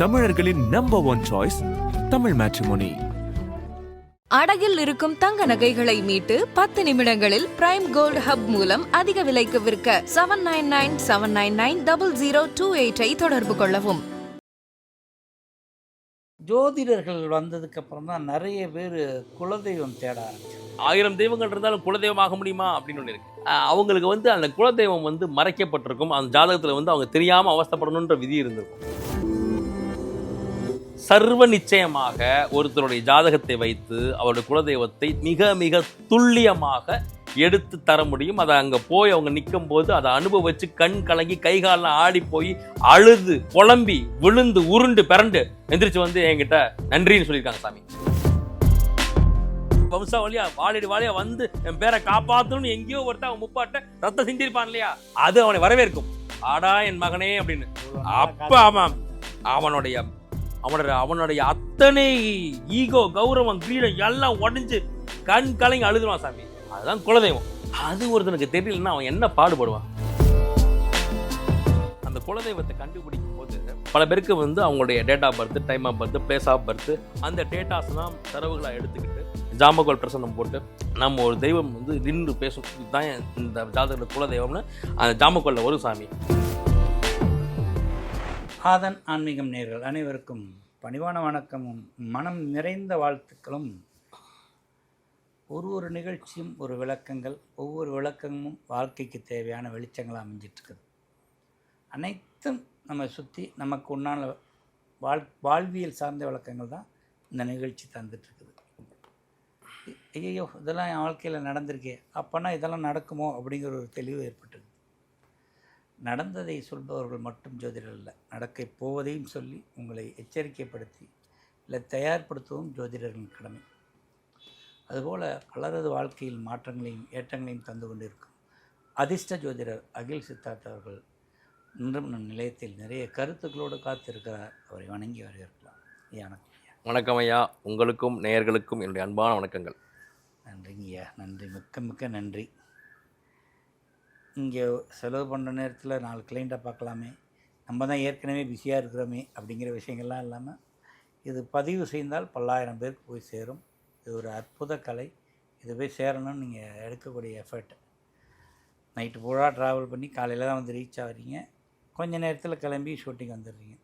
தமிழர்களின் number one choice Tamil matrimony அடகில் இருக்கும் தங்க நகைகளை மீட்டு பத்து நிமிடங்களில் பிரைம் கோல்ட் ஹப் மூலம் அதிக விலைக்கு விற்க seven nine nine seven nine nine double zero two எயிட்டை தொடர்பு கொள்ளவும். ஜோதிடர்கள் வந்ததுக்கு அப்புறம் தான் நிறைய பேர் குலதெய்வம் தேட ஆரம்பிச்சாங்க. ஆயிரம் தெய்வங்கள் இருந்தாலும் குலதெய்வம் ஆக முடியுமா அப்படின்னு ஒன்று இருக்கு. அவங்களுக்கு வந்து அந்த குலதெய்வம் வந்து மறைக்கப்பட்டிருக்கும். அந்த ஜாதகத்தில் வந்து அவங்க தெரியாமல் அவஸ்தைப்படணுன்ற விதி இருந்திருக்கும். சர்வ நிச்சயமாக ஒருத்தருடைய ஜாதகத்தை வைத்து அவருடைய குலதெய்வத்தை மிக மிக துல்லியமாக எடுத்து தர முடியும். அதை அங்கே போய் அவங்க நிற்கும் போது அதை அனுபவிச்சு கண் கலங்கி கை காலெல்லாம் ஆடி போய் அழுது புலம்பி விழுந்து உருண்டு பிறண்டு எந்திரிச்சு வந்து என்கிட்ட நன்றின்னு சொல்லியிருக்காங்க சாமி. வம்சாவளியா வாழிடு வாழியா வந்து என் பேரை காப்பாத்தணும்னு எங்கேயோ ஒருத்தன் அவன் முப்பாட்ட ரத்தம் சிந்திருப்பான் இல்லையா? அது அவனை வரவேற்கும். ஆடா என் மகனே அப்படின்னு. அப்ப அவன் அவனுடைய அவனோட அவனுடைய அத்தனை ஈகோ கௌரவம் கிரீடம் எல்லாம் உடஞ்சு கண் கலங்கி அழுதுவான் சாமி. அதுதான் குலதெய்வம். அது ஒருத்தனுக்கு தெரியலன்னா அவன் என்ன பாடுபடுவான்? அந்த குலதெய்வத்தை கண்டுபிடிக்கும் போது பல பேருக்கு வந்து அவங்களுடைய date of birth time of birth place of birth அந்த டேட்டாஸ்லாம் தரவுகளாக எடுத்துக்கிட்டு ஜாமகோல் பிரசனம் போட்டு நம்ம ஒரு தெய்வம் வந்து நின்று பேசும். இதுதான் இந்த ஜாதகத்தில் குலதெய்வம்னு அந்த ஜாமக்கோலில் ஒரு சாமி. ஆதன் ஆன்மீகம் நேர்கள் அனைவருக்கும் பணிவான வணக்கமும் மனம் நிறைந்த வாழ்த்துக்களும். ஒரு ஒரு நிகழ்ச்சியும் ஒரு விளக்கங்கள் ஒவ்வொரு விளக்கமும் வாழ்க்கைக்கு தேவையான வெளிச்சங்களாக அமைஞ்சிட்டு இருக்குது அனைத்தும் நம்ம சுற்றி நமக்கு உண்டான வாழ் வாழ்வியல் சார்ந்த விளக்கங்கள் தான் இந்த நிகழ்ச்சி தந்துட்டுருக்குது ஐயோ இதெல்லாம் என் வாழ்க்கையில் நடந்திருக்கே. அப்போனா இதெல்லாம் நடக்குமோ அப்படிங்கிற ஒரு தெளிவு ஏற்படும் நடந்ததை சொல்பவர்கள் மட்டும் ஜோதிடர் அல்ல நடக்கப் போவதையும் சொல்லி உங்களை எச்சரிக்கைப்படுத்தி இல்லை தயார்படுத்தவும் ஜோதிடர்களின் கடமை. அதுபோல் பலரது வாழ்க்கையில் மாற்றங்களையும் ஏற்றங்களையும் தந்து கொண்டிருக்கும் அதிர்ஷ்ட ஜோதிடர் அகில் சித்தார்த் அவர்கள் இன்றும் நம் நிலையத்தில் நிறைய கருத்துக்களோடு காத்திருக்கிறார். அவரை வணங்கி வரவேற்கலாம். ஐயா வணக்கம் ஐயா. வணக்கம் ஐயா. உங்களுக்கும் நேயர்களுக்கும் என்னுடைய அன்பான வணக்கங்கள். நன்றிங்க ஐயா. நன்றி. மிக்க மிக்க நன்றி. இங்கே செலவு பண்ணுற நேரத்தில் நாலு கிளைண்ட்டை பார்க்கலாமே. நம்ம தான் ஏற்கனவே பிஸியாக இருக்கிறோமே அப்படிங்கிற விஷயங்கள்லாம் இல்லாமல் இது பதிவு செய்தால் பல்லாயிரம் பேருக்கு போய் சேரும். இது ஒரு அற்புத கலை. இது போய் சேரணும்னு நீங்கள் எடுக்கக்கூடிய எஃபர்ட் நைட்டு பூரா ட்ராவல் பண்ணி காலையில் தான் வந்து ரீச் ஆகிறீங்க கொஞ்ச நேரத்தில் கிளம்பி ஷூட்டிங் வந்துடுறீங்க.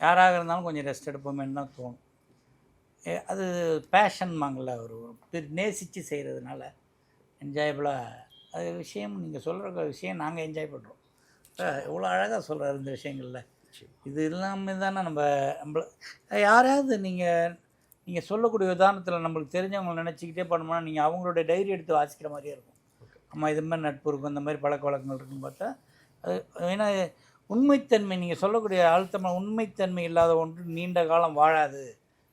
யாராக இருந்தாலும் கொஞ்சம் ரெஸ்ட் எடுப்போமேன்னு தான் தோணும். ஏ, அது பேஷன் மாங்கல ஒரு நேசித்து செய்கிறதுனால என்ஜாயபிளாக அது விஷயம் நீங்கள் சொல்கிற விஷயம் நாங்கள் என்ஜாய் பண்ணுறோம் எவ்வளோ அழகாக சொல்கிறார் இந்த விஷயங்களில். இது இல்லாமல் தானே நம்ம நம்மள யாராவது நீங்கள் நீங்கள் சொல்லக்கூடிய உதாரணத்தில் நம்மளுக்கு தெரிஞ்சவங்க நினச்சிக்கிட்டே பண்ணோம்னா நீங்கள் அவங்களோட டைரி எடுத்து வாசிக்கிற மாதிரியே இருக்கும். ஆமாம் இது மாதிரி நட்பு இருக்கும் இந்த மாதிரி பழக்க வழக்கங்கள் இருக்குன்னு பார்த்தா அது ஏன்னா உண்மைத்தன்மை நீங்கள் சொல்லக்கூடிய அழுத்தமாக உண்மைத்தன்மை இல்லாத ஒன்று நீண்ட காலம் வாழாது.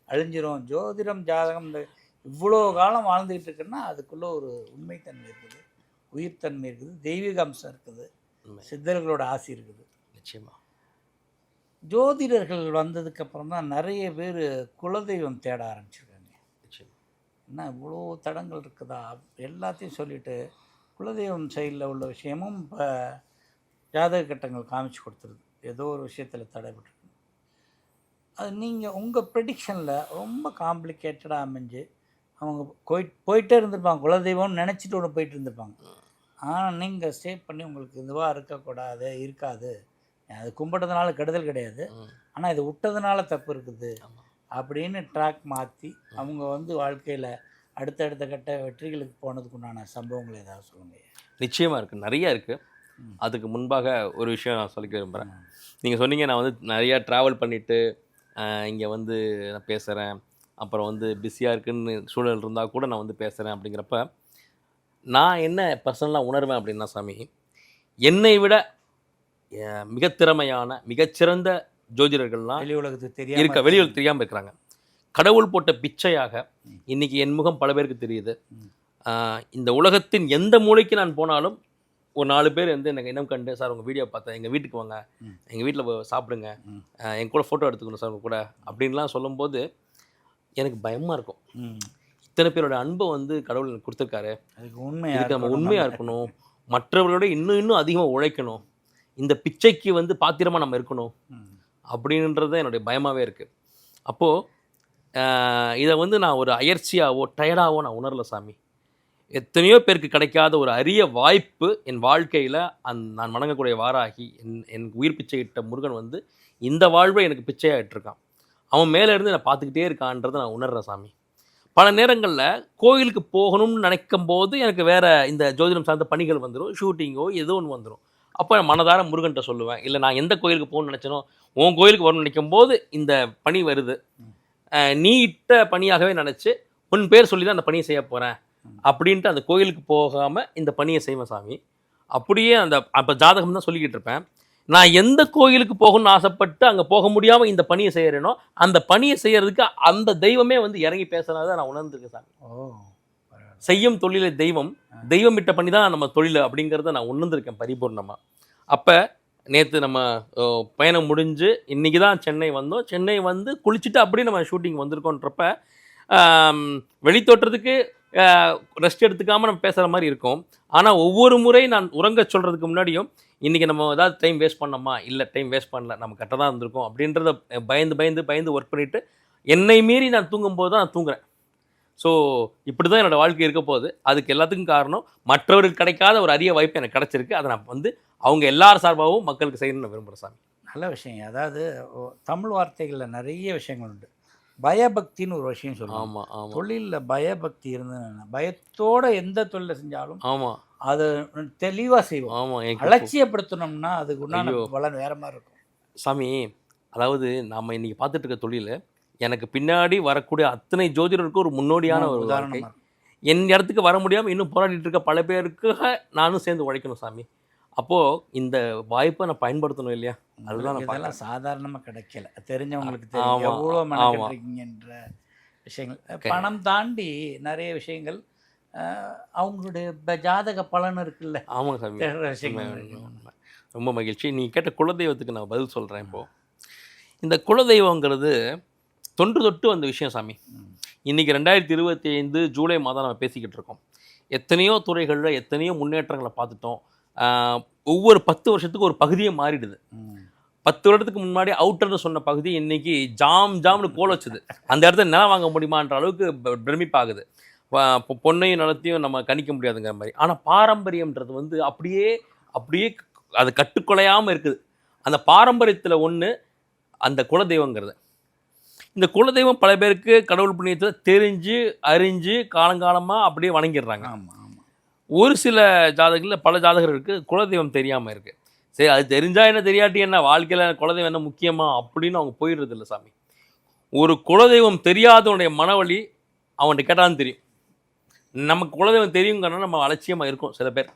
அழிஞ்சிரும். ஜோதிடம் ஜாதகம் இந்த இவ்வளோ காலம் வாழ்ந்துக்கிட்டு இருக்குன்னா அதுக்குள்ளே ஒரு உண்மைத்தன்மை இருக்குது. உயிர்த்தன்மை இருக்குது தெய்வீக அம்சம் இருக்குது. சித்தர்களோட ஆசி இருக்குது. நிச்சயமா. ஜோதிடர்கள் வந்ததுக்கப்புறம் தான் நிறைய பேர் குலதெய்வம் தேட ஆரம்பிச்சிருக்காங்க. என்ன இவ்வளோ தடங்கள் இருக்குதா? எல்லாத்தையும் சொல்லிட்டு குலதெய்வம் சைடில் உள்ள விஷயமும் இப்போ ஜாதக கட்டங்கள் காமிச்சு கொடுத்துருது. ஏதோ ஒரு விஷயத்தில் தடைபட்டுருக்கு அது நீங்கள் உங்கள் ப்ரெடிக்ஷனில் ரொம்ப காம்ப்ளிகேட்டடாக அமைஞ்சு அவங்க போய் போயிட்டே இருந்திருப்பாங்க. குலதெய்வம்னு நினச்சிட்டு ஒன்று போயிட்டு இருந்திருப்பாங்க. ஆனால் நீங்கள் ஸ்டே பண்ணி உங்களுக்கு இதுவாக இருக்கக்கூடாது இருக்காது. அது கும்பிட்டதுனால கெடுதல் கிடையாது. ஆனால் இது விட்டதுனால தப்பு இருக்குது. அப்படின்னு ட்ராக் மாற்றி அவங்க வந்து வாழ்க்கையில் அடுத்தடுத்த கட்ட வெற்றிகளுக்கு போனதுக்கு உண்டான சம்பவங்கள் ஏதாவது சொல்லுங்க. நிச்சயமா இருக்கு. நிறைய இருக்கு. ம். அதுக்கு முன்பாக ஒரு விஷயம் நான் சொல்லிக்க விரும்புகிறேன் நீங்கள் சொன்னீங்க நான் வந்து நிறையா ட்ராவல் பண்ணிவிட்டு இங்கே வந்து நான் பேசுகிறேன் அப்புறம் வந்து பிஸியாக இருக்குன்னு சூழல் இருந்தால் கூட நான் வந்து பேசுகிறேன் அப்படிங்கிறப்ப நான் என்ன பர்சனலாக உணர்வேன் அப்படின்னா சாமி என்னை விட மிகத் திறமையான மிகச்சிறந்த ஜோதிடர்கள்லாம் வெளி உலகத்துக்கு தெரியாம இருக்க வெளியில் தெரியாமல் இருக்கிறாங்க கடவுள் போட்ட பிச்சையாக ம். இன்னைக்கு என் முகம் பல பேருக்கு தெரியுது. இந்த உலகத்தின் எந்த மூலைக்கு நான் போனாலும் ஒரு நாலு பேர் வந்து எனக்கு இனம் கண்டு சார் உங்கள் வீடியோ பார்த்தேன் எங்கள் வீட்டுக்கு வாங்க. எங்கள் வீட்டில் சாப்பிடுங்க. என் கூட ஃபோட்டோ எடுத்துக்கணும் சார் உங்க கூட. அப்படின்லாம் சொல்லும்போது எனக்கு பயமாக இருக்கும். இத்தனை பேரோட அன்பை வந்து கடவுள் கொடுத்துருக்காரு. அதுக்கு உண்மையா இதுக்கு நம்ம. உண்மையாக இருக்கணும். மற்றவர்களோட இன்னும் இன்னும் அதிகமாக உழைக்கணும். இந்த பிச்சைக்கு வந்து பாத்திரமாக நம்ம இருக்கணும். அப்படின்றது என்னுடைய பயமாகவே இருக்குது அப்போது இதை வந்து நான் ஒரு அயற்சியாவோ டயர்டாவோ நான் உணரல சாமி. எத்தனையோ பேருக்கு கிடைக்காத ஒரு அரிய வாய்ப்பு என் வாழ்க்கையில் அந் நான் வணங்கக்கூடிய வாராகி என் என் உயிர் பிச்சையிட்ட முருகன் வந்து இந்த வாழ்வை எனக்கு பிச்சையாயிட்டு இருக்கான் அவன் மேலே இருந்து நான் பார்த்துக்கிட்டே இருக்கான்றதை நான் உணர்றேன் சாமி. பல நேரங்களில் கோயிலுக்கு போகணும்னு நினைக்கும் போது எனக்கு வேறு இந்த ஜோதிடம் சார்ந்த பணிகள் வந்துடும் ஷூட்டிங்கோ ஏதோ ஒன்று வந்துடும் அப்போ நான் மனதார முருகன்ட்ட சொல்லுவேன் இல்லை நான் எந்த கோயிலுக்கு போகணும்னு நினச்சனோ உன் கோயிலுக்கு வரணும்னு நினைக்கும் போது இந்த பணி வருது. நீட்ட நீ இட்ட பணியாகவே நினச்சி உன் பேர் சொல்லி தான் அந்த பணியை செய்ய போகிறேன் அப்படின்ட்டு அந்த கோயிலுக்கு போகாமல் இந்த பணியை செய்வேன் சாமி. அப்படியே அந்த அப்போ ஜாதகம் தான் சொல்லிக்கிட்டு இருப்பேன். நான் எந்த கோயிலுக்கு போகணும்னு ஆசைப்பட்டு அங்கே போக முடியாமல் இந்த பணியை செய்கிறேனோ அந்த பணியை செய்யறதுக்கு அந்த தெய்வமே வந்து இறங்கி பேசுனதை நான் உணர்ந்திருக்கேன் சாமி. செய்யும் தொழிலை தெய்வம் தெய்வம் இட்ட பண்ணி தான் நம்ம தொழில் அப்படிங்கிறத நான் உணர்ந்திருக்கேன் பரிபூர்ணமாக அப்போ நேற்று நம்ம பயணம் முடிஞ்சு இன்றைக்கி தான் சென்னை வந்தோம். சென்னை வந்து குளிச்சுட்டு அப்படியே நம்ம ஷூட்டிங் வந்திருக்கோன்றப்ப ஆம், வெளித்தோற்றத்துக்கு ரெஸ்ட் எடுத்துக்காமல் நம்ம பேசுகிற மாதிரி இருக்கும். ஆனால் ஒவ்வொரு முறை நான் உறங்க சொல்கிறதுக்கு முன்னாடியும் இன்றைக்கி நம்ம ஏதாவது டைம் வேஸ்ட் பண்ணோமா? இல்லை டைம் வேஸ்ட் பண்ணல. நம்ம கரெக்டாக தான் இருந்திருக்கோம் அப்படின்றத பயந்து பயந்து பயந்து ஒர்க் பண்ணிவிட்டு என்னை மீறி நான் தூங்கும்போது தான் நான் தூங்குறேன். ஸோ இப்படி தான் என்னோடய வாழ்க்கை இருக்க போகுது. அதுக்கு எல்லாத்துக்கும் காரணம் மற்றவருக்கு கிடைக்காத ஒரு அரிய வாய்ப்பு எனக்கு கிடச்சிருக்கு. அதை நான் வந்து அவங்க எல்லார் சார்பாகவும் மக்களுக்கு செய்யணும்னு விரும்புகிறேன் சாமி. நல்ல விஷயம். அதாவது தமிழ் வார்த்தைகளில் நிறைய விஷயங்கள் உண்டு. பயபக்தின்னு ஒரு விஷயம் சொல்லுவாங்க. ஆமாம் ஆமாம் தொழிலில் பயபக்தி இருந்ததுன்னா பயத்தோட எந்த தொழிலை செஞ்சாலும் ஆமாம் அதை தெளிவாக செய்வோம். ஆமாம் எனக்கு அலட்சியப்படுத்தணும்னா அதுக்கு உண்டான. பலன் வேற மாதிரி இருக்கும். சாமி அதாவது நம்ம இன்னைக்கு பார்த்துட்டு இருக்க தொழில் எனக்கு பின்னாடி வரக்கூடிய அத்தனை ஜோதிடருக்கு ஒரு முன்னோடியான ஒரு இருக்கும். என் இடத்துக்கு வர முடியாமல் இன்னும் போராடிட்டு இருக்க பல பேருக்காக நானும் சேர்ந்து உழைக்கணும் சாமி. அப்போது இந்த வாய்ப்பை நான் பயன்படுத்தணும் இல்லையா? அதுதான் இதெல்லாம் சாதாரணமாக கிடைக்கல. தெரிஞ்சவங்களுக்கு தெரியும் எவ்வளோ. மெனக்கிட்டுருக்கீங்கன்ற விஷயங்கள். பணம் தாண்டி நிறைய விஷயங்கள் அவங்களுடைய ஜாதக பலன் இருக்குல்ல. ஆமாங்க சாமி. ரொம்ப மகிழ்ச்சி. நீ கேட்ட குலதெய்வத்துக்கு நான் பதில் சொல்கிறேன் இப்போது இந்த குலதெய்வங்கிறது தொன்று தொட்டு வந்த விஷயம் சாமி. இன்றைக்கி ரெண்டாயிரத்தி இருபத்தி ஐந்து ஜூலை மாதம் நம்ம பேசிக்கிட்டு இருக்கோம். எத்தனையோ துறைகளில் எத்தனையோ முன்னேற்றங்களை பார்த்துட்டோம். ஒவ்வொரு பத்து வருஷத்துக்கு ஒரு பகுதியே மாறிடுது. பத்து வருடத்துக்கு முன்னாடி அவுட்டர்னு சொன்ன பகுதி இன்னைக்கு ஜாம் ஜாம்னு கோல வச்சுது. அந்த இடத்துல நிலம் வாங்க முடியுமான்ற அளவுக்கு பிரமிப்பாகுது. பொண்ணையும் நிலத்தையும் நம்ம கணிக்க முடியாதுங்கிற மாதிரி. ஆனால் பாரம்பரியம்ன்றது வந்து அப்படியே அப்படியே அது கட்டுக்குலையாமல் இருக்குது. அந்த பாரம்பரியத்தில் ஒன்று அந்த குலதெய்வங்கிறது. இந்த குலதெய்வம் பல பேருக்கு கடவுள் புண்ணியத்தை தெரிஞ்சு அறிஞ்சு காலங்காலமாக அப்படியே வணங்கிடுறாங்க. ஆமா ஆமா. ஒரு சில ஜாதகங்களில் பல ஜாதகர்களுக்கு குலதெய்வம் தெரியாமல் இருக்குது சரி அது தெரிஞ்சா என்ன தெரியாட்டி என்ன? வாழ்க்கையில் குலதெய்வம் என்ன முக்கியமா? அப்படின்னு அவங்க போயிடுறது இல்லை சாமி. ஒரு குலதெய்வம் தெரியாதவனுடைய மனவழி அவன்கிட்ட கேட்டாலும் தெரியும். நமக்கு குலதெய்வம் தெரியுங்கன்னா நம்ம அலட்சியமாக இருக்கும் சில பேர்.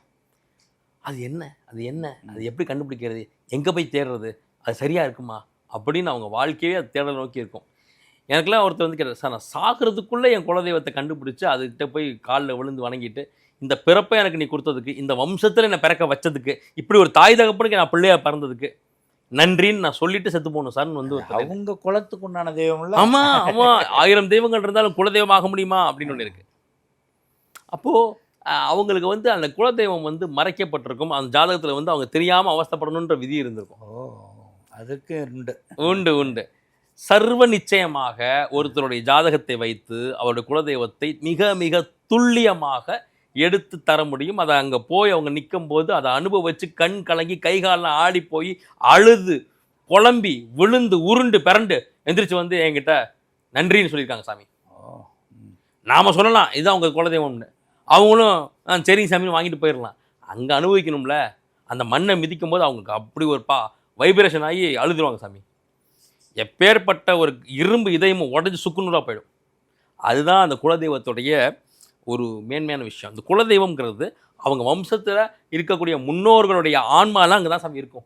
அது என்ன? அது என்ன? அது எப்படி கண்டுபிடிக்கிறது? எங்கே போய் தேடுறது? அது சரியாக இருக்குமா? அப்படின்னு அவங்க வாழ்க்கையே அது தேடல் நோக்கி இருக்கும். எனக்கெல்லாம் ஒருத்தர் வந்து கேட்டார் சார் நான் சாகிறதுக்குள்ளே என் குலதெய்வத்தை கண்டுபிடிச்சு அதுக்கிட்ட போய் காலில் விழுந்து வணங்கிட்டு இந்த பிறப்பை எனக்கு நீ கொடுத்ததுக்கு இந்த வம்சத்தில் என்னை பிறக்க வச்சதுக்கு இப்படி ஒரு தாய் தகப்பனுக்கு நான் பிள்ளையா பிறந்ததுக்கு நன்றின்னு நான் சொல்லிட்டு செத்து போகணும் சார்னு வந்து அவங்க குலத்துக்கு உண்டான தெய்வம்ல. ஆமா ஆமா. ஆயிரம் தெய்வங்கள் இருந்தாலும் குலதெய்வம் ஆக முடியுமா? அப்படின்னு ஒன்று இருக்கு. அப்போ அஹ், அவங்களுக்கு வந்து அந்த குலதெய்வம் வந்து மறைக்கப்பட்டிருக்கும். அந்த ஜாதகத்துல வந்து அவங்க தெரியாம அவஸ்தைப்படணுன்ற விதி இருந்திருக்கும். ஓ அதுக்கு உண்டு. உண்டு உண்டு. சர்வ நிச்சயமாக ஒருத்தருடைய ஜாதகத்தை வைத்து அவருடைய குலதெய்வத்தை மிக மிக துல்லியமாக எடுத்து தர முடியும். அதை அங்கே போய் அவங்க நிற்கும் போது அதை அனுபவிச்சு கண் கலங்கி கை காலெல்லாம் ஆடி போய் அழுது புலம்பி விழுந்து உருண்டு பிறண்டு எந்திரிச்சு வந்து என்கிட்ட நன்றின்னு சொல்லியிருக்காங்க சாமி. நாம சொல்லலாம் இதுதான் அவங்க குலதெய்வம்னு. அவங்களும் ஆ சரிங்க சாமின்னு வாங்கிட்டு போயிடலாம். அங்கே அனுபவிக்கணும்ல. அந்த மண்ணை மிதிக்கும் போது அவங்களுக்கு அப்படி ஒரு பா வைப்ரேஷன் ஆகி அழுதுருவாங்க சாமி. எப்பேற்பட்ட ஒரு இரும்பு இதயமும் உடஞ்சி சுக்குநூறாக போயிடும். அதுதான் அந்த குலதெய்வத்துடைய ஒரு மேன்மையான விஷயம். அந்த குலதெய்வம்ங்கிறது அவங்க வம்சத்தில் இருக்கக்கூடிய முன்னோர்களுடைய ஆன்மாலாம் அங்கே தான் சாமி இருக்கும்.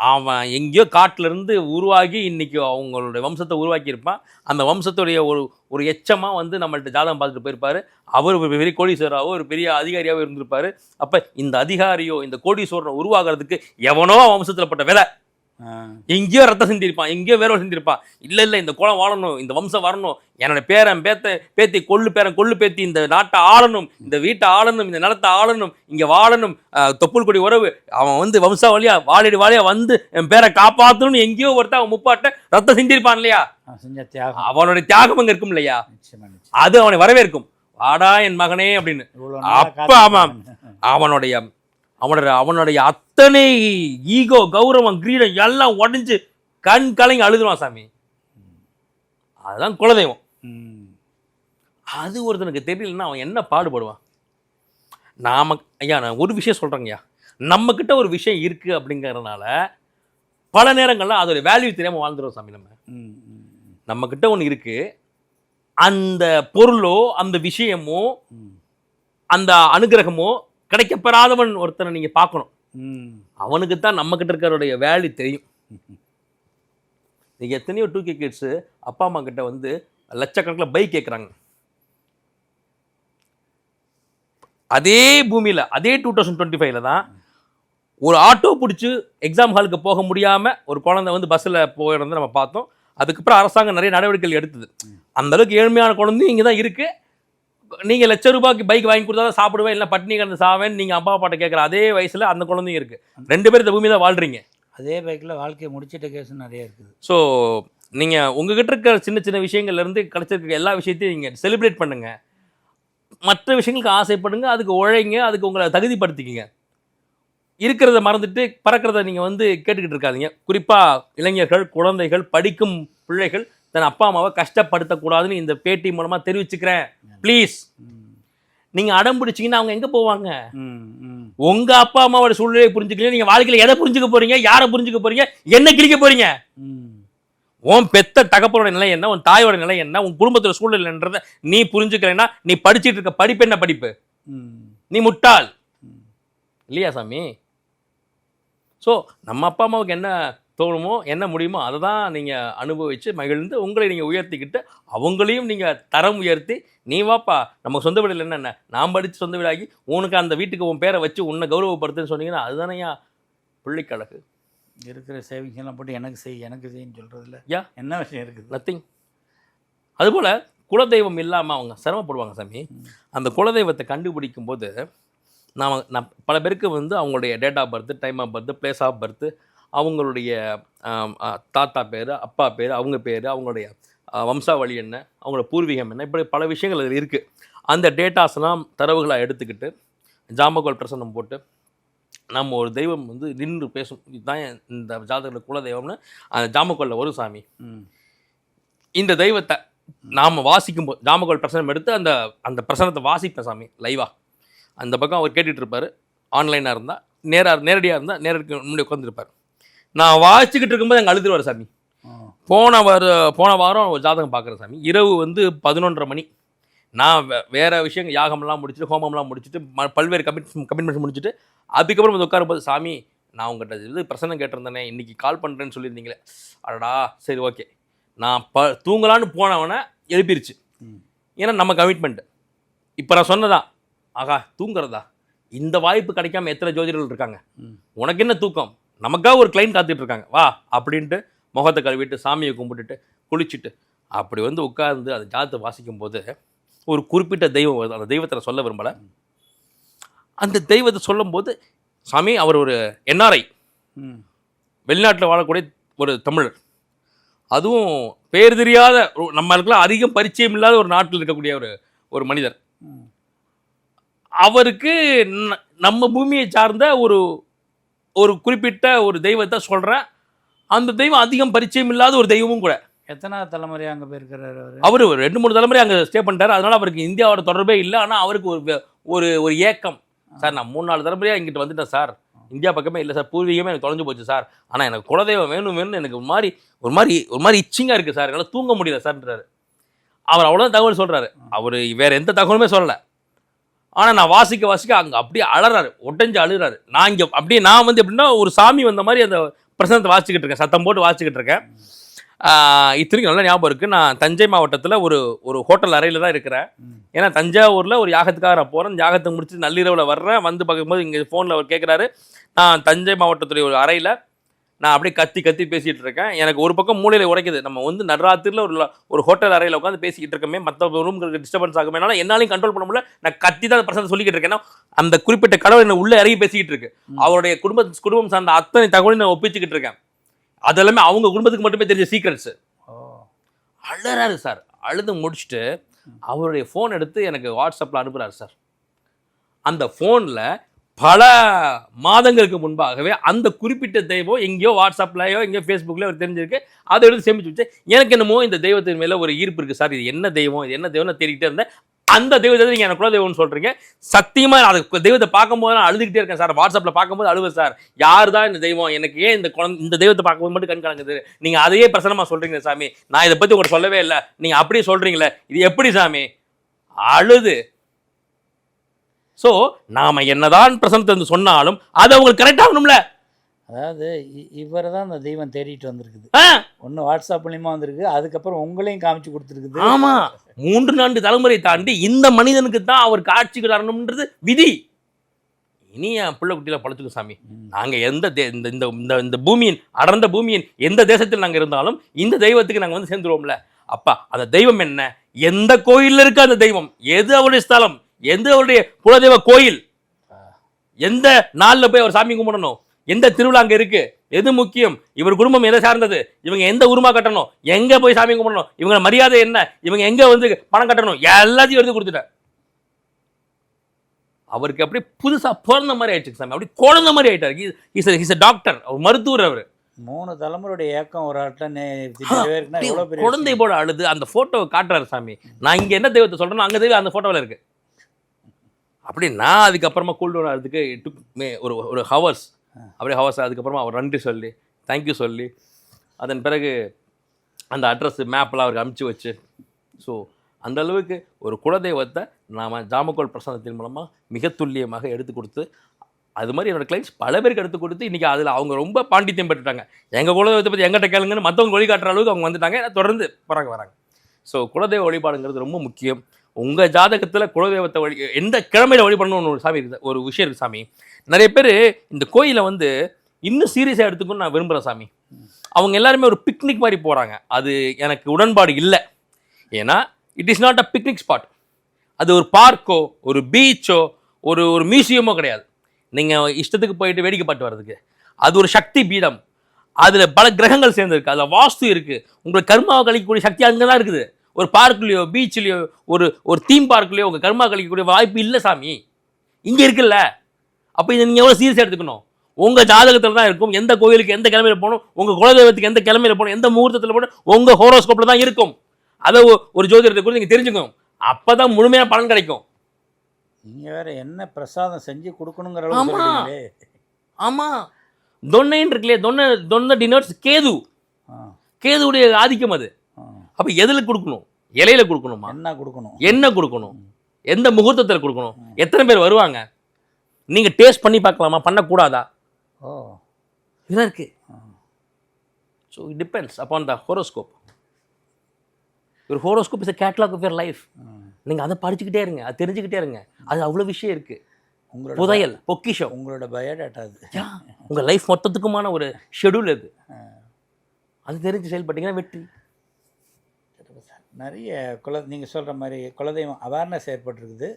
அவன் எங்கேயோ காட்டுல இருந்து உருவாகி இன்னைக்கு அவங்களுடைய வம்சத்தை உருவாக்கி இருப்பான். அந்த வம்சத்துடைய ஒரு ஒரு எச்சமாக வந்து நம்மள்ட்ட ஜாதகம் பார்த்துட்டு போயிருப்பாரு. அவர் ஒரு பெரிய கோடீஸ்வராவோ ஒரு பெரிய அதிகாரியாவோ இருந்திருப்பாரு. அப்போ இந்த அதிகாரியோ இந்த கோடீஸ்வரனை உருவாகிறதுக்கு எவனோ வம்சத்தில் பட்ட ஆ. எங்கேயோ ரத்தம் சிந்திருப்பான் எங்கேயோ வேற சிந்திருப்பான். இல்ல இல்ல இந்த குலம் வாழணும் இந்த வம்சம் வரணும். என்னோட பேரன் பேத்த பேத்தி கொள்ளு பேரன் கொள்ளு பேத்தி இந்த நாட்டை ஆளணும் இந்த வீட்டை ஆளணும் இந்த நிலத்தை ஆளணும் இங்க வாழணும் தொப்புள் கொடி உறவு. அவன் வந்து வம்சாவளியா வாழிடு வாழியா வந்து என் பேரை காப்பாத்தணும்னு எங்கேயோ ஒருத்தன் அவன் முப்பாட்ட ரத்தம் சிந்திருப்பான் இல்லையா? செஞ்ச தியாகம். அவனுடைய தியாகம் அங்க இருக்கும் இல்லையா? அது அவனை வரவேற்கும். வாடா என் மகனே அப்படின்னு. அப்ப ஆமாம். அவனுடைய அவனோட அவனுடைய அத்தனை ஈகோ கௌரவம் கிரீடம் எல்லாம் உடஞ்சி கண் கலங்கி அழுதுருவான் சாமி. அதுதான் குலதெய்வம். அது ஒருத்தனுக்கு தெரியலன்னா அவன் என்ன பாடுபடுவான்? நாம ஐயா நான் ஒரு விஷயம் சொல்கிறேங்கய்யா நம்மக்கிட்ட ஒரு விஷயம் இருக்குது அப்படிங்கறதுனால பல நேரங்களில் அதோட வேல்யூ தெரியாமல் வாழ்ந்துடும் சாமி நம்ம. நம்மக்கிட்ட ஒன்று இருக்குது அந்த பொருளோ அந்த விஷயமோ அந்த அனுகிரகமோ கிடைக்கப்பெறாதவன் ஒருத்தனை நீங்கள் பார்க்கணும். அவனுக்கு தான் நம்மக்கிட்ட இருக்கிறவருடைய வேல்யூ தெரியும். நீங்கள் எத்தனையோ டூ கே கிட்ஸு அப்பா அம்மா கிட்ட வந்து லட்சக்கணக்கில் பைக் கேட்குறாங்க அதே பூமியில் அதே டூ தௌசண்ட் டுவெண்ட்டி ஃபைவ்ல தான் ஒரு ஆட்டோ பிடிச்சி எக்ஸாம் ஹாலுக்கு போக முடியாமல் ஒரு குழந்தை வந்து பஸ்ஸில் போயிருந்து நம்ம பார்த்தோம். அதுக்கப்புறம் அரசாங்கம் நிறைய நடவடிக்கைகள் எடுத்தது. அந்த அளவுக்கு ஏழ்மையான குழந்தையும் இங்கே தான் இருக்குது நீங்கள் லட்ச ரூபாய்க்கு பைக் வாங்கி கொடுத்தா தான் சாப்பிடுவேன் இல்லை பட்னி கிடந்து சாவேன் நீங்கள் அப்பா அப்பாட்ட கேட்குற அதே வயசில் அந்த குழந்தையும் இருக்குது ரெண்டு பேரும் இந்த பூமி தான் வாழ்றீங்க. அதே பைக்கில் வாழ்க்கையை முடிச்சிட்ட கேஸ் நிறைய இருக்குது. ஸோ நீங்கள் உங்ககிட்ட இருக்கிற சின்ன சின்ன விஷயங்கள்லேருந்து கிடைச்சிருக்க எல்லா விஷயத்தையும் நீங்கள் செலிப்ரேட் பண்ணுங்க. மற்ற விஷயங்களுக்கு ஆசைப்படுங்க அதுக்கு உழைங்க அதுக்கு உங்களை தகுதிப்படுத்திக்கிங்க. இருக்கிறத மறந்துட்டு பறக்கிறத நீங்கள் வந்து கேட்டுக்கிட்டு இருக்காதீங்க. குறிப்பாக இளைஞர்கள் குழந்தைகள் படிக்கும் பிள்ளைகள் தன் அப்பா அம்மாவை கஷ்டப்படுத்தக்கூடாதுன்னு இந்த பேட்டி மூலமாக தெரிவிச்சுக்கிறேன். ப்ளீஸ் ம். நீங்கள் அடம் பிடிச்சிங்கன்னா அவங்க எங்கே போவாங்க? ம், ம். உங்க அப்பா அம்மாவோட சூழ்நிலையை புரிஞ்சுக்கல நீங்க வாழ்க்கையில எதை புரிஞ்சுக்க போறீங்க? யாரை புரிஞ்சுக்க போறீங்க? என்ன கிழிக்க போறீங்க? ம். உன் பெத்த தகப்பனோட நிலை என்ன? உன் தாயோட நிலை என்ன? உன் குடும்பத்தோட சூழ்நிலைன்றத நீ புரிஞ்சுக்கலைன்னா நீ படிச்சிட்டு இருக்க படிப்பு என்ன படிப்பு. நீ முட்டாள். இல்லையா சாமி? ஸோ நம்ம அப்பா அம்மாவுக்கு என்ன தோணுமோ என்ன முடியுமோ அதை தான் நீங்கள் அனுபவித்து மகிழ்ந்து உங்களை நீங்கள் உயர்த்திக்கிட்டு அவங்களையும் நீங்கள் தரம் உயர்த்தி நீ வாப்பா நம்ம சொந்த வீடில் என்னென்ன நான் படித்து சொந்த வீடாகி உனக்கு அந்த வீட்டுக்கு உன் பேரை வச்சு உன்னை கௌரவப்படுத்துன்னு சொன்னீங்கன்னா அதுதானையா பிள்ளைக்கழகு? இருக்கிற சேவிங்ஸ் எல்லாம் போட்டு எனக்கு செய் எனக்கு செய்ன்னு சொல்றதுல யா. என்ன விஷயம் இருக்குது? நத்திங் அதுபோல் குலதெய்வம் இல்லாமல் அவங்க சிரமப்படுவாங்க சாமி. அந்த குலதெய்வத்தை கண்டுபிடிக்கும் போது நாம் நான் பல பேருக்கு வந்து அவங்களுடைய date of birth time of birth place of birth அவங்களுடைய தாத்தா பேர் அப்பா பேர் அவங்க பேர் அவங்களுடைய வம்சாவளி என்ன அவங்களோட பூர்வீகம் என்ன இப்படி பல விஷயங்கள் அதில் இருக்குது அந்த டேட்டாஸ்லாம் தரவுகளாக எடுத்துக்கிட்டு ஜாமகோல் பிரசன்னம் போட்டு நம்ம ஒரு தெய்வம் வந்து நின்று பேசும். இதுதான் இந்த ஜாதகத்தில் குலதெய்வம்னு அந்த ஜாமக்கோலில் வரும் சாமி. இந்த தெய்வத்தை நாம் வாசிக்கும் போது ஜாமகோல் பிரசனம் எடுத்து அந்த அந்த பிரசனத்தை வாசிப்பேன் சாமி லைவாக அந்த பக்கம் அவர் கேட்டுட்டு இருப்பாரு. ஆன்லைனாக இருந்தால் நேராக நேரடியாக இருந்தால் நேரடிக்கு முன்னாடி உட்காந்துருப்பார் நான் வாசிச்சுக்கிட்டு இருக்கும்போது அங்கே அழுதுருவார் சாமி. போன வார போன வாரம் ஒரு ஜாதகம் பார்க்குறேன் சாமி. இரவு வந்து பதினொன்றரை மணி. நான் வே- வேற விஷயங்கள் யாகம்லாம் முடிச்சுட்டு ஹோமம்லாம் முடிச்சுட்டு ம- பல்வேறு கமிட் கமிட்மெண்ட்ஸ் முடிச்சுட்டு அதுக்கப்புறம் வந்து உட்காரும்போது சாமி நான் உங்கள்கிட்ட இது பிரசன்னம் கேட்டிருந்தேனே இன்னைக்கு கால் பண்ணுறேன்னு சொல்லியிருந்தீங்களே. அடடா சரி ஓகே. நான் ப தூங்கலான்னு போனவனை எழுப்பிருச்சு. ம். ஏன்னா நம்ம கமிட்மெண்ட் இப்போ நான் சொன்னதான் ஆகா தூங்குறதா? இந்த வாய்ப்பு கிடைக்காம எத்தனை ஜோதிடர்கள் இருக்காங்க. உனக்கு என்ன தூக்கம்? நமக்காக ஒரு கிளைண்ட் காத்துட்டு இருக்காங்க வா அப்படின்ட்டு முகத்தை கழுவிட்டு சாமியை கும்பிட்டுட்டு குளிச்சுட்டு அப்படி வந்து உட்கார்ந்து அந்த ஜாதத்தை வாசிக்கும் போது ஒரு குறிப்பிட்ட தெய்வம் அந்த தெய்வத்தை நான் சொல்ல விரும்பலை. அந்த தெய்வத்தை சொல்லும்போது சாமி அவர் ஒரு என்ஆர்ஐ. வெளிநாட்டில் வாழக்கூடிய ஒரு தமிழர். அதுவும் பேர் தெரியாத நம்மளுக்குலாம் அதிகம் பரிச்சயம் இல்லாத ஒரு நாட்டில் இருக்கக்கூடிய ஒரு ஒரு மனிதர். அவருக்கு நம்ம பூமியை சார்ந்த ஒரு ஒரு குறிப்பிட்ட ஒரு தெய்வத்தை சொல்கிறேன் அந்த தெய்வம் அதிகம் பரிச்சயம் இல்லாத ஒரு தெய்வமும் கூட. எத்தனாவது தலைமுறை அங்கே போயிருக்கிறாரு அவர்? அவர் ஒரு ரெண்டு மூணு தலைமுறை அங்கே ஸ்டே பண்ணிட்டாரு. அதனால அவருக்கு இந்தியாவோட தொடர்பே இல்லை. ஆனால் அவருக்கு ஒரு ஒரு ஒரு ஏக்கம். சார் நான் மூணு நாலு தலைமுறையாக இங்கிட்டு வந்துட்டேன் சார். இந்தியா பக்கமே இல்லை சார். பூர்வீகமே எனக்கு தொலைஞ்சு போச்சு சார். ஆனால் எனக்கு குலதெய்வம் வேணும் வேணும்னு எனக்கு ஒரு மாதிரி ஒரு மாதிரி ஒரு மாதிரி இச்சிங்காக இருக்குது சார். என்னால் தூங்க முடியல சார்ன்றாரு. அவர் அவ்வளோ தகவல் சொல்கிறாரு அவர் வேற எந்த தகவலுமே சொல்லலை. ஆனால் நான் வாசிக்க வாசிக்க அங்கே அப்படியே அழறாரு ஒட்டஞ்சு அழுறாரு. நான் இங்கே அப்படியே நான் வந்து எப்படின்னா ஒரு சாமி வந்த மாதிரி அந்த பிரசனத்தை வாசிக்கிட்டு இருக்கேன் சத்தம் போட்டு வாசிக்கிட்டு இருக்கேன். இத்தனைக்கும் நல்ல ஞாபகம் இருக்குது நான் தஞ்சை மாவட்டத்தில் ஒரு ஒரு ஹோட்டல் அறையில் தான் இருக்கிறேன். ஏன்னா தஞ்சாவூரில் ஒரு யாகத்துக்காக நான் போகிறேன் யாகத்தை முடிச்சு நள்ளிரவில் வர்றேன். வந்து பார்க்கும்போது இங்கே ஃபோனில் அவர் கேட்குறாரு நான் தஞ்சை மாவட்டத்துடைய ஒரு அறையில் நான் அப்படியே கத்தி கத்தி பேசிட்டு இருக்கேன் எனக்கு ஒரு பக்கம் மூலையில உரைக்குது நம்ம வந்து நடுராத்திரில ஒரு ஒரு ஹோட்டல் அறையில் உட்காந்து பேசிக்கிட்டு இருக்கமே மற்ற ரூம்களுக்கு டிஸ்டர்பன்ஸ் ஆகும் என்னால என்னாலையும் கண்ட்ரோல் பண்ண முடியல. நான் கத்தி தான் பிரச்சனை சொல்லிக்கிட்டு இருக்கேன் அந்த குறிப்பிட்ட கடவுள் என்ன உள்ள இறங்கி பேசிக்கிட்டு இருக்கு. அவருடைய குடும்ப குடும்பம் சார்ந்த அத்தனை தகவலையும் நான் ஒப்பிச்சுக்கிட்டு இருக்கேன். அதெல்லாமே அவங்க குடும்பத்துக்கு மட்டுமே தெரிஞ்ச சீக்ரெட்ஸ் அழறாரு சார். அழுது முடிச்சுட்டு அவருடைய ஃபோன் எடுத்து எனக்கு வாட்ஸ்அப்பில் அனுப்புகிறாரு சார். அந்த ஃபோனில் பல மாதங்களுக்கு முன்பாகவே அந்த குறிப்பிட்ட தெய்வம் எங்கேயோ வாட்ஸ்அப்லையோ எங்கேயோ ஃபேஸ்புக்லையோ அவர் தெரிஞ்சிருக்கு. அதை எடுத்து சேமிச்சு வச்சு எனக்கு என்னமோ இந்த தெய்வத்தின் மேலே ஒரு ஈர்ப்பு இருக்குது சார். இது என்ன தெய்வம்? இது என்ன தெய்வம்னு தேடிக்கிட்டே இருந்தேன். அந்த தெய்வத்தை நீங்கள் எனக்கு குலதெய்வம்னு சொல்கிறீங்க சத்தியமாக அது தெய்வத்தை பார்க்கும்போது நான் அழுதுகிட்டே இருக்கேன் சார். வாட்ஸ்அப்பில் பார்க்கும்போது அழுவேன் சார். யார் தான் இந்த தெய்வம்? எனக்கு ஏன் இந்த குழந்தை இந்த தெய்வத்தை பார்க்கும்போது மட்டும் கண் கலங்குது? நீங்கள் அதையே பிரசனமாக சொல்கிறீங்க சாமி. நான் இதை பற்றி உங்களுக்கு சொல்லவே இல்லை. நீங்கள் அப்படியே சொல்கிறீங்களே இது எப்படி சாமி? அழுது. ஸோ நாம என்னதான் பிரசனத்தை வந்து சொன்னாலும் அது அவங்களுக்கு கரெக்ட் ஆகணும்ல. அதாவது இவரை தான் அந்த தெய்வம் தேடிட்டு வந்திருக்குது. ஒன்று வாட்ஸ்அப் மூலியமா வந்திருக்கு அதுக்கப்புறம் உங்களையும் காமிச்சு கொடுத்துருக்குது. ஆமா. மூன்று நான்கு தலைமுறை தாண்டி இந்த மனிதனுக்கு தான் அவர் காட்சிக்கு தரணும்ன்றது விதி. இனி என் பிள்ளை குட்டியில பழச்சுக்கும் சாமி. ம். நாங்க எந்த தே- இந்த இந்த இந்த பூமியின் அடர்ந்த பூமியின் எந்த தேசத்தில் நாங்க இருந்தாலும் இந்த தெய்வத்துக்கு நாங்க வந்து சேர்ந்துருவோம்ல. அப்பா அந்த தெய்வம் என்ன? எந்த கோயில்ல இருக்கு அந்த தெய்வம்? எது அவருடைய ஸ்தலம்? எது அவருடைய குலதெய்வ கோயில்? எந்த நாள்ல போய் அவர் சாமி கும்பிடணும்? எந்த திருவிழா அங்க இருக்கு? எது முக்கியம்? இவர் குடும்பம் எதை சார்ந்தது? இவங்க எந்த உருமா கட்டணும்? எங்க போய் சாமி கும்பிடணும்? இவங்க மரியாதை என்ன? இவங்க எங்க வந்து பணம் கட்டணும்? எல்லாத்தையும் எடுத்து கொடுத்துட்டேன் அவருக்கு அப்படியே புதுசா பிறந்த மாதிரி ஆயிடுச்சு சாமி. அப்படி குழந்த மாதிரி ஆயிட்டாரு. இஸ் டாக்டர் அவர் மருத்துவர் அவர். மூணு தலைமுறையுடைய ஏக்கம் ஒரு ஆட்டில் குழந்தை போல அழுது அந்த போட்டோவை காட்டுறாரு சாமி. நான் இங்க என்ன தெய்வத்தை சொல்றேனோ அங்க தெய்வம் அந்த போட்டோவில் இருக்கு. அப்படி நான் அதுக்கப்புறமா கூல் டவுன் ஆகிறதுக்கு இட்டு மே ஒரு ஒரு ஹவர்ஸ் அப்படியே ஹவர்ஸ் அதுக்கப்புறமா அவர் நன்றி சொல்லி தேங்க்யூ சொல்லி அதன் பிறகு அந்த அட்ரஸ் மேப்பெல்லாம் அவருக்கு அமுச்சு வச்சு. ஸோ அந்த அளவுக்கு ஒரு குலதெய்வத்தை நாம் ஜாமக்கோல் பிரசாதத்தின் மூலமாக மிக துல்லியமாக எடுத்து கொடுத்து அது மாதிரி என்னோடய கிளைண்ட்ஸ் பல பேருக்கு எடுத்து கொடுத்து இன்றைக்கி அதில் அவங்க ரொம்ப பாண்டித்தியம் பெற்றுட்டாங்க. எங்கள் குலதெய்வத்தை பற்றி எங்கிட்ட கேளுங்கன்னு மற்றவங்க வழிகாட்டுற அளவுக்கு அவங்க வந்துட்டாங்க தொடர்ந்து போகிறாங்க வராங்க. ஸோ குலதெய்வ வழிபாடுங்கிறது ரொம்ப முக்கியம். உங்கள் ஜாதகத்தில் குலதெய்வத்தை வழி எந்த கிழமையில் வழிபடணும்னு ஒரு சாமி இருக்குது ஒரு விஷயம் இருக்குது சாமி. நிறைய பேர் இந்த கோயிலை வந்து இன்னும் சீரியஸாக எடுத்துக்கணும்னு நான் விரும்புகிறேன் சாமி. அவங்க எல்லாருமே ஒரு பிக்னிக் மாதிரி போகிறாங்க அது எனக்கு உடன்பாடு இல்லை. ஏன்னா it is not a picnic spot அது ஒரு பார்க்கோ ஒரு பீச்சோ ஒரு ஒரு மியூசியமோ கிடையாது. நீங்கள் இஷ்டத்துக்கு போயிட்டு வேடிக்கை பார்த்து வர்றதுக்கு. அது ஒரு சக்தி பீடம். அதில் பல கிரகங்கள் சேர்ந்துருக்கு. அதில் வாஸ்து இருக்குது உங்களுக்கு கர்மாவை கழிக்கக்கூடிய சக்தி அங்கே தான் இருக்குது. ஒரு பார்க்லேயோ பீச்லேயோ ஒரு ஒரு தீம் பார்க்லேயோ உங்கள் கர்மா கழிக்கக்கூடிய வாய்ப்பு இல்லை சாமி. இங்கே இருக்குல்ல. அப்போ இதை நீங்கள் எவ்வளோ சீரியஸாக எடுத்துக்கணும்? உங்கள் ஜாதகத்தில் தான் இருக்கும். எந்த கோயிலுக்கு எந்த கிழமையில போகணும்? உங்கள் குலதெய்வத்துக்கு எந்த கிழமையில போகணும்? எந்த முகூர்த்தத்தில் போகணும்? உங்கள் ஹோரோஸ்கோப்பில் தான் இருக்கும். அதை ஒரு ஜோதிடத்தை கூட நீங்கள் தெரிஞ்சுக்கணும். அப்போ தான் முழுமையான பலன் கிடைக்கும். நீங்க வேற என்ன பிரசாதம் செஞ்சு கொடுக்கணுங்கிற அளவுக்கு ஆமா. சொல்றீங்களே. ஆமாம் தொன்னைன்னு இருக்குல்லையே தொன்னை தொன்னை டினர்ஸ் கேது. கேதுவுடைய ஆதிக்கம் அது. அப்போ எதில் கொடுக்கணும்? இலையில கொடுக்கணுமா? என்ன கொடுக்கணும். என்ன கொடுக்கணும். எந்த முகூர்த்தத்தில் கொடுக்கணும்? எத்தனை பேர் வருவாங்க? நீங்கள் டேஸ்ட் பண்ணி பார்க்கலாமா? பண்ணக்கூடாதா? ஓ. இதெல்லாம் இருக்கு. So it depends upon the horoscope ஒரு horoscope is a catalogue of your life. நீங்கள் அதை படிச்சுக்கிட்டே இருங்க அது தெரிஞ்சுக்கிட்டே இருங்க. அது அவ்வளோ விஷயம் இருக்கு. உங்களோட புதையல் பொக்கிஷம். உங்களோட பயோடேட்டா அது. உங்கள் லைஃப் மொத்தத்துக்குமான ஒரு ஷெடியூல் அது. அது தெரிஞ்சு செயல்பட்டீங்கன்னா வெற்றி. நிறைய குல நீங்கள் சொல்கிற மாதிரி குலதெய்வம் அவேர்னஸ் ஏற்பட்டிருக்குது.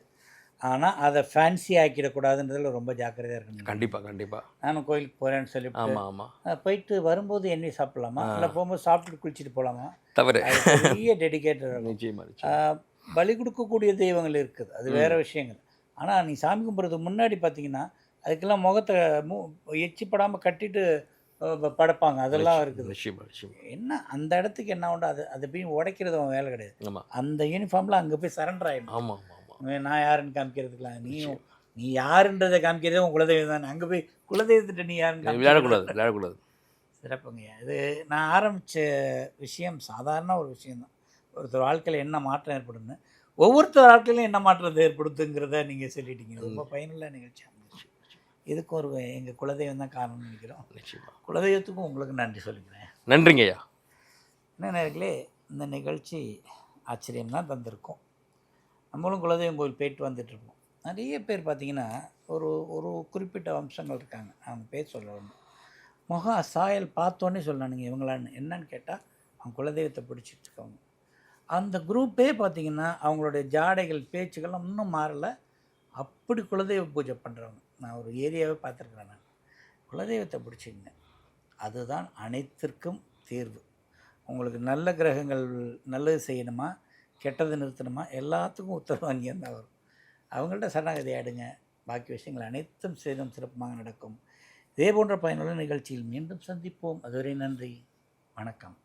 ஆனால் அதை ஃபேன்சி ஆக்கிடக்கூடாதுன்றதுல ரொம்ப ஜாக்கிரதையாக இருக்கணும். கண்டிப்பாக கண்டிப்பாக நானும் கோயிலுக்கு போகிறேன்னு சொல்லிட்டு ஆமாம் ஆமாம் போயிட்டு வரும்போது எண்ணெய் சாப்பிடலாமா? இல்லை போகும்போது சாப்பிட்டுட்டு குளிச்சுட்டு போகலாமா தவறு. பெரிய டெடிகேட்டட் நிச்சயமா நிச்சயமா. ஆஹ் பலி கொடுக்கக்கூடிய தெய்வங்கள் இருக்குது. அது வேற விஷயங்கள். ஆனால் நீ சாமி கும்பிட்றதுக்கு முன்னாடி பார்த்தீங்கன்னா அதுக்கெல்லாம் முகத்தை மூ எச்சி படாமல் கட்டிட்டு படைப்பாங்க. அதெல்லாம் இருக்குது. நிச்சயமா என்ன அந்த இடத்துக்கு என்ன உண்டோ அது அதை போய் உடைக்கிறது அவன் வேலை கிடையாது. ஆமாம் அந்த யூனிஃபார்மில் அங்கே போய் சரண்டர் ஆகிடும் ஆமாம் ஆமாம் ஆமாம் நான் யாருன்னு காமிக்கிறதுக்கலாம் நீ நீ யாருன்றதை காமிக்கிறதே உன் குலதெய்வம் தானே. அங்கே போய் குலதெய்வத்திட்ட நீ யாருன்னு விளையாடக்கூடாது விளையாடக்கூடாது. சிறப்புங்க. இது நான் ஆரம்பித்த விஷயம் சாதாரண ஒரு விஷயம்தான். ஒருத்தர் வாழ்க்கையில் என்ன மாற்றம் ஏற்படும்னு ஒவ்வொருத்தர் வாழ்க்கையிலும் என்ன மாற்றம் ஏற்படுத்துங்கிறத நீங்கள் சொல்லிட்டீங்க. ரொம்ப பயனுள்ள நிகழ்ச்சியாக இருந்துச்சு. இதுக்கும் ஒரு எங்கள் குலதெய்வம் தான் காரணம்னு நினைக்கிறோம். நிச்சயமா. குலதெய்வத்துக்கும் உங்களுக்கு நன்றி சொல்லிக்கிறேன். நன்றிங்க ஐயா என்ன நேர்களே இந்த நிகழ்ச்சி ஆச்சரியம் தான் தந்திருக்கும். நம்மளும் குலதெய்வம் கோயில் போயிட்டு வந்துட்டுருப்போம். நிறைய பேர் பார்த்தீங்கன்னா ஒரு ஒரு குறிப்பிட்ட வம்சங்கள் இருக்காங்க. அவங்க பேர் சொல்ல ஒன்று முகம் சாயல் பார்த்தோன்னே சொன்னானுங்க இவங்களான்னு. என்னன்னு கேட்டால் அவங்க குலதெய்வத்தை பிடிச்சிட்டு இருக்கவங்க அந்த குரூப்பே பார்த்தீங்கன்னா அவங்களுடைய ஜாடைகள் பேச்சுக்கள்லாம் இன்னும் மாறலை. அப்படி குலதெய்வ பூஜை பண்ணுறவங்க நான் ஒரு ஏரியாவே பார்த்துருக்குறேன் நான். குலதெய்வத்தை பிடிச்சிங்க. அதுதான் அனைத்திற்கும் தீர்வு. உங்களுக்கு நல்ல கிரகங்கள் நல்லது செய்யணுமா? கெட்டது நிறுத்தணுமா? எல்லாத்துக்கும் உத்தரவு அங்கேயும் தான் வரும். அவங்கள்ட்ட சரணாகதி ஆடுங்க பாக்கி விஷயங்கள் அனைத்தும் சேதம் சிறப்பாக நடக்கும். இதே போன்ற பயனுள்ள நிகழ்ச்சியில் மீண்டும் சந்திப்போம். அதுவரை நன்றி. வணக்கம்.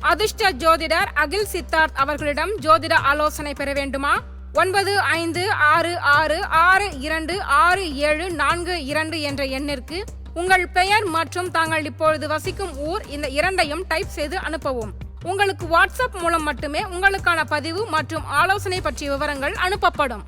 அதிர்ஷ்ட ஜோதிடர் அகில் சித்தார்த் அவர்களிடம் ஜோதிட ஆலோசனை பெற வேண்டுமா? ஒன்பது ஐந்து ஆறு ஆறு ஆறு இரண்டு ஆறு ஏழு நான்கு இரண்டு என்ற எண்ணிற்கு உங்கள் பெயர் மற்றும் தாங்கள் இப்பொழுது வசிக்கும் ஊர் இந்த இரண்டையும் டைப் செய்து அனுப்பவும். உங்களுக்கு வாட்ஸ்அப் மூலம் மட்டுமே உங்களுக்கான பதிவு மற்றும் ஆலோசனை பற்றிய விவரங்கள் அனுப்பப்படும்.